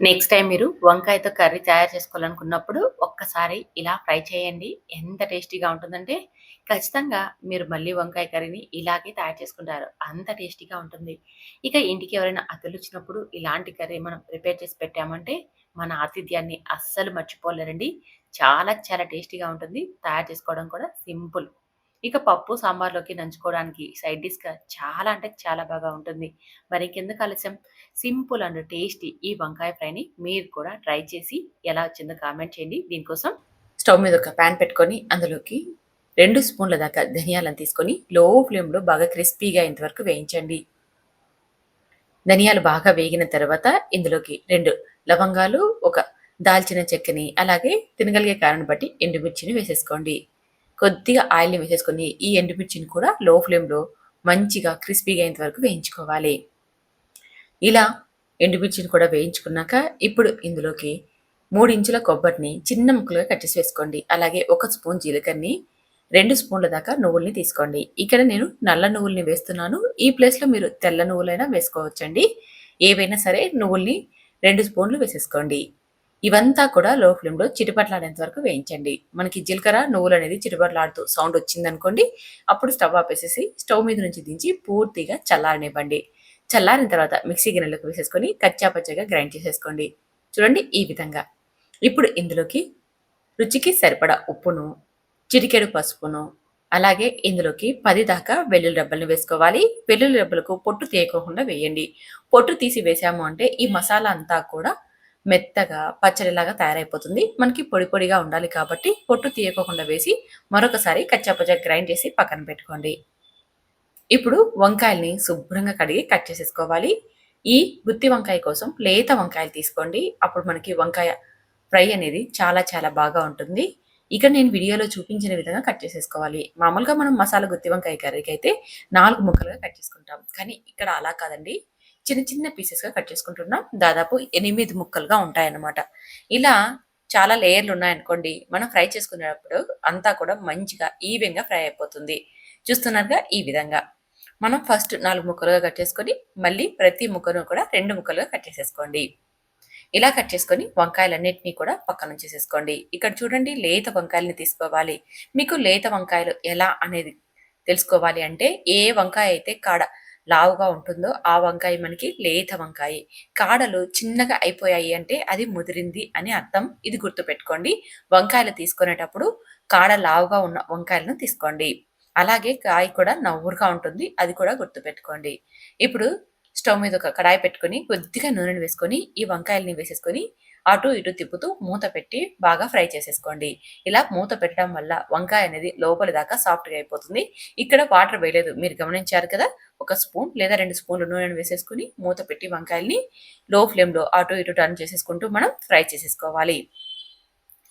Next time మీరు వంకాయతో curry తయారు చేసుకోవాలనుకున్నప్పుడు ఒక్కసారి ఇలా ఫ్రై చేయండి. ఎంత టేస్టీగా ఉంటుందంటే ఖచ్చితంగా మీరు మళ్ళీ వంకాయ కర్రీని ఇలాగే తయారు చేసుకుంటారు. అంత టేస్టీగా ఉంటుంది. ఇక ఇంటికి ఎవరైనా అతిథులు వచ్చినప్పుడు ఇలాంటి కర్రీ మనం ప్రిపేర్ చేసి పెట్టామంటే మన ఆతిథ్యాన్ని అస్సలు మర్చిపోలేరండి. చాలా చాలా టేస్టీగా ఉంటుంది. తయారు చేసుకోవడం కూడా సింపుల్. ఇక పప్పు సాంబార్లోకి నంచుకోవడానికి సైడ్ డిష్గా చాలా అంటే చాలా బాగా ఉంటుంది. మరి ఇంకెందుకు ఆలస్యం? సింపుల్ అండ్ టేస్టీ ఈ వంకాయ ఫ్రైని మీరు కూడా ట్రై చేసి ఎలా వచ్చిందో కామెంట్ చేయండి. దీనికోసం స్టవ్ మీద ఒక ప్యాన్ పెట్టుకొని అందులోకి రెండు స్పూన్ల దాకా ధనియాలను తీసుకొని లో ఫ్లేమ్లో బాగా క్రిస్పీగా ఇంతవరకు వేయించండి. ధనియాలు బాగా వేగిన తర్వాత ఇందులోకి రెండు లవంగాలు ఒక దాల్చిన చెక్కని అలాగే తినగలిగే కారణం బట్టి ఎండుమిర్చిని వేసేసుకోండి. కొద్దిగా ఆయిల్ని వేసేసుకొని ఈ ఎండుమిర్చిని కూడా లో ఫ్లేమ్లో మంచిగా క్రిస్పీగా అయ్యేంత వరకు వేయించుకోవాలి. ఇలా ఎండుమిర్చిని కూడా వేయించుకున్నాక ఇప్పుడు ఇందులోకి మూడు ఇంచుల కొబ్బరిని చిన్న ముక్కలుగా కట్ చేసి వేసుకోండి. అలాగే ఒక స్పూన్ జీలకర్రని రెండు స్పూన్ల దాకా నువ్వుల్ని తీసుకోండి. ఇక్కడ నేను నల్ల నువ్వుల్ని వేస్తున్నాను. ఈ ప్లేస్లో మీరు తెల్ల నువ్వులైనా వేసుకోవచ్చండి. ఏవైనా సరే నువ్వుల్ని రెండు స్పూన్లు వేసేసుకోండి. ఇవంతా కూడా లో ఫ్లేమ్లో చిటిపట్లాడేంత వరకు వేయించండి. మనకి జీలకర్ర నువ్వులు అనేది చిటిపట్లాడుతూ సౌండ్ వచ్చిందనుకోండి అప్పుడు స్టవ్ ఆపేసేసి స్టవ్ మీద నుంచి దించి పూర్తిగా చల్లారనివ్వండి. చల్లారిన తర్వాత మిక్సీ గిన్నెలకు వేసేసుకొని కచ్చాపచ్చగా గ్రైండ్ చేసేసుకోండి. చూడండి ఈ విధంగా. ఇప్పుడు ఇందులోకి రుచికి సరిపడా ఉప్పును చిటికెడు పసుపును అలాగే ఇందులోకి పది దాకా వెల్లుల్లి రెబ్బలను వేసుకోవాలి. వెల్లుల్లి రెబ్బలకు పొట్టు తీయకోకుండా వేయండి. పొట్టు తీసి వేసాము అంటే ఈ మసాలా అంతా కూడా మెత్తగా పచ్చడిలాగా తయారైపోతుంది. మనకి పొడి పొడిగా ఉండాలి కాబట్టి పొట్టు తీయకోకుండా వేసి మరొకసారి కచ్చాపచ్చ గ్రైండ్ చేసి పక్కన పెట్టుకోండి. ఇప్పుడు వంకాయల్ని శుభ్రంగా కడిగి కట్ చేసేసుకోవాలి. ఈ గుత్తి వంకాయ కోసం లేత వంకాయలు తీసుకోండి. అప్పుడు మనకి వంకాయ ఫ్రై అనేది చాలా చాలా బాగా ఉంటుంది. ఇక్కడ నేను వీడియోలో చూపించిన విధంగా కట్ చేసేసుకోవాలి. మామూలుగా మనం మసాలా గుత్తి వంకాయ కర్రీకి అయితే నాలుగు ముక్కలుగా కట్ చేసుకుంటాం. కానీ ఇక్కడ అలా కాదండి. చిన్న చిన్న పీసెస్గా కట్ చేసుకుంటున్నాం. దాదాపు ఎనిమిది ముక్కలుగా ఉంటాయన్నమాట. ఇలా చాలా లేయర్లు ఉన్నాయనుకోండి మనం ఫ్రై చేసుకునేటప్పుడు అంతా కూడా మంచిగా ఈవెన్గా ఫ్రై అయిపోతుంది. చూస్తున్నారుగా ఈ విధంగా. మనం ఫస్ట్ నాలుగు ముక్కలుగా కట్ చేసుకొని మళ్ళీ ప్రతి ముక్కను కూడా రెండు ముక్కలుగా కట్ చేసేసుకోండి. ఇలా కట్ చేసుకొని వంకాయలన్నింటినీ కూడా పక్కన చేసేసుకోండి ఇక్కడ చూడండి లేత వంకాయలని తీసుకోవాలి. మీకు లేత వంకాయలు ఎలా అనేది తెలుసుకోవాలి అంటే ఏ వంకాయ అయితే కాడ లావుగా ఉంటుందో ఆ వంకాయ మనకి లేత వంకాయ. కాడలు చిన్నగా అయిపోయాయి అంటే అది ముదిరింది అని అర్థం. ఇది గుర్తుపెట్టుకోండి. వంకాయలు తీసుకునేటప్పుడు కాడ లావుగా ఉన్న వంకాయలను తీసుకోండి. అలాగే కాయ కూడా నవ్వురుగా ఉంటుంది. అది కూడా గుర్తుపెట్టుకోండి. ఇప్పుడు స్టవ్ మీద ఒక కడాయి పెట్టుకొని కొద్దిగా నూనెను వేసుకొని ఈ వంకాయలని వేసేసుకొని అటు ఇటు తిప్పుతూ మూత పెట్టి బాగా ఫ్రై చేసేసుకోండి. ఇలా మూత పెట్టడం వల్ల వంకాయ అనేది లోపలి దాకా సాఫ్ట్గా అయిపోతుంది. ఇక్కడ వాటర్ వేయలేదు. మీరు గమనించారు కదా? ఒక స్పూన్ లేదా రెండు స్పూన్లు నూనెను వేసేసుకుని మూత పెట్టి వంకాయల్ని లో ఫ్లేమ్లో అటు ఇటు టర్న్ చేసేసుకుంటూ మనం ఫ్రై చేసేసుకోవాలి.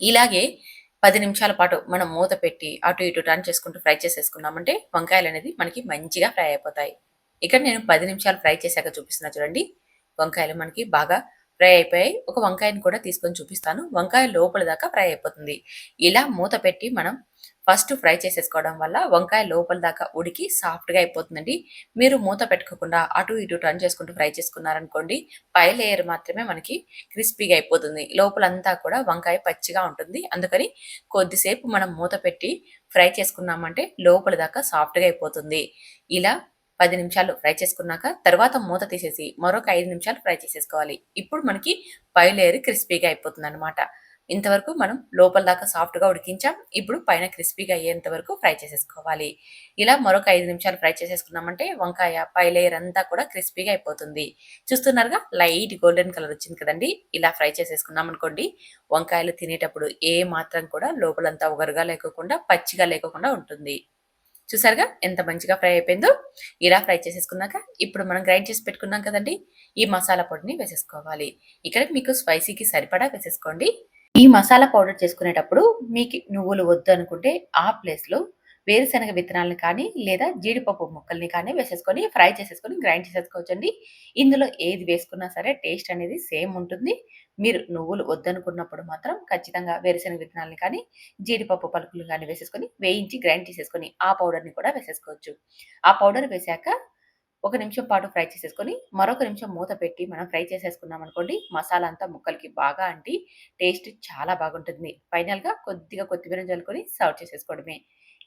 ఇలాగే పది నిమిషాల పాటు మనం మూత పెట్టి అటు ఇటు టర్న్ చేసుకుంటూ ఫ్రై చేసేసుకున్నామంటే వంకాయలు అనేది మనకి మంచిగా ఫ్రై అయిపోతాయి. ఇక్కడ నేను పది నిమిషాలు ఫ్రై చేశాక చూపిస్తున్నా చూడండి. వంకాయలు మనకి బాగా ఫ్రై అయిపోయాయి ఒక వంకాయని కూడా తీసుకొని చూపిస్తాను. వంకాయ లోపల దాకా ఫ్రై అయిపోతుంది. ఇలా మూత పెట్టి మనం ఫస్ట్ ఫ్రై చేసేసుకోవడం వల్ల వంకాయ లోపల దాకా ఉడికి సాఫ్ట్గా అయిపోతుందండి. మీరు మూత పెట్టుకోకుండా అటు ఇటు టర్న్ చేసుకుంటూ ఫ్రై చేసుకున్నారనుకోండి పై లేయర్ మాత్రమే మనకి క్రిస్పీగా అయిపోతుంది. లోపలంతా కూడా వంకాయ పచ్చిగా ఉంటుంది. అందుకని కొద్దిసేపు మనం మూత పెట్టి ఫ్రై చేసుకున్నామంటే లోపల దాకా సాఫ్ట్గా అయిపోతుంది. ఇలా పది నిమిషాలు ఫ్రై చేసుకున్నాక తర్వాత మూత తీసేసి మరొక ఐదు నిమిషాలు ఫ్రై చేసేసుకోవాలి. ఇప్పుడు మనకి పై లేయర్ క్రిస్పీగా అయిపోతుంది అనమాట ఇంతవరకు మనం లోపల దాకా సాఫ్ట్గా ఉడికించాం. ఇప్పుడు పైన క్రిస్పీగా అయ్యేంత వరకు ఫ్రై చేసేసుకోవాలి. ఇలా మరొక ఐదు నిమిషాలు ఫ్రై చేసేసుకున్నామంటే వంకాయ పై లేయర్ అంతా కూడా క్రిస్పీగా అయిపోతుంది. చూస్తున్నారుగా లైట్ గోల్డెన్ కలర్ వచ్చింది కదండి. ఇలా ఫ్రై చేసేసుకున్నాం అనుకోండి వంకాయలు తినేటప్పుడు ఏ మాత్రం కూడా లోపలంతా ఒగరుగా లేకోకుండా పచ్చిగా లేకోకుండా ఉంటుంది. చూసారుగా? ఎంత మంచిగా ఫ్రై అయిపోయిందో. ఇలా ఫ్రై చేసేసుకున్నాక ఇప్పుడు మనం గ్రైండ్ చేసి పెట్టుకున్నాం కదండి ఈ మసాలా పొడిని వేసేసుకోవాలి. ఇక్కడ మీకు స్పైసీకి సరిపడా వేసేసుకోండి. ఈ మసాలా పౌడర్ చేసుకునేటప్పుడు మీకు నువ్వులు వద్దు అనుకుంటే ఆ ప్లేస్లో వేరుశనగ విత్తనాలను కానీ లేదా జీడిపప్పు ముక్కల్ని కానీ వేసేసుకొని ఫ్రై చేసేసుకొని గ్రైండ్ చేసేసుకోవచ్చండి. ఇందులో ఏది వేసుకున్నా సరే టేస్ట్ అనేది సేమ్ ఉంటుంది. మీరు నువ్వులు వద్దనుకున్నప్పుడు మాత్రం ఖచ్చితంగా వేరుశనగ విత్తనాలని కానీ జీడిపప్పు పలుకులు కానీ వేసేసుకొని వేయించి గ్రైండ్ చేసేసుకొని ఆ పౌడర్ని కూడా వేసేసుకోవచ్చు. ఆ పౌడర్ వేసాక ఒక నిమిషం పాటు ఫ్రై చేసేసుకొని మరొక నిమిషం మూత పెట్టి మనం ఫ్రై చేసేసుకున్నాం అనుకోండి మసాలా అంతా ముక్కలకి బాగా అంటి టేస్ట్ చాలా బాగుంటుంది. ఫైనల్గా కొద్దిగా కొత్తిమీర చల్లుకొని సర్వ్ చేసేసుకోవడమే.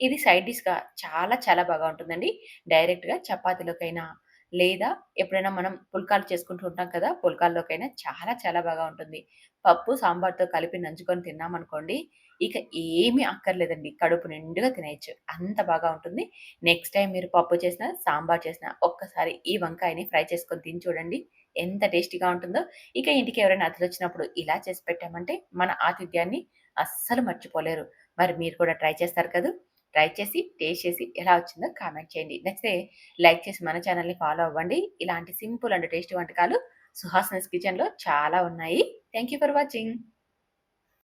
ఇది సైడ్ డిష్గా చాలా చాలా బాగా ఉంటుందండి. డైరెక్ట్గా చపాతీలోకైనా లేదా ఎప్పుడైనా మనం పుల్కాలు చేసుకుంటూ ఉంటాం కదా పుల్కాల్లోకైనా చాలా చాలా బాగా ఉంటుంది. పప్పు సాంబార్తో కలిపి నంచుకొని తిన్నామనుకోండి ఇక ఏమీ అక్కర్లేదండి. కడుపు నిండుగా తినేయచ్చు. అంత బాగా ఉంటుంది. నెక్స్ట్ టైం మీరు పప్పు చేసినా సాంబార్ చేసినా ఒక్కసారి ఈ వంకాయని ఫ్రై చేసుకొని తిని చూడండి. ఎంత టేస్టీగా ఉంటుందో. ఇక ఇంటికి ఎవరైనా అతిథి వచ్చినప్పుడు ఇలా చేసి పెట్టామంటే మన ఆతిథ్యాన్ని అస్సలు మర్చిపోలేరు. మరి మీరు కూడా ట్రై చేస్తారు కదా. ట్రై చేసి టేస్ట్ చేసి ఎలా వచ్చిందో కామెంట్ చేయండి. నచ్చితే లైక్ చేసి మన ఛానల్ని ఫాలో అవ్వండి. ఇలాంటి సింపుల్ అండ్ టేస్టీ వంటకాలు సుహాసనస్ కిచెన్లో చాలా ఉన్నాయి. Thank you for watching.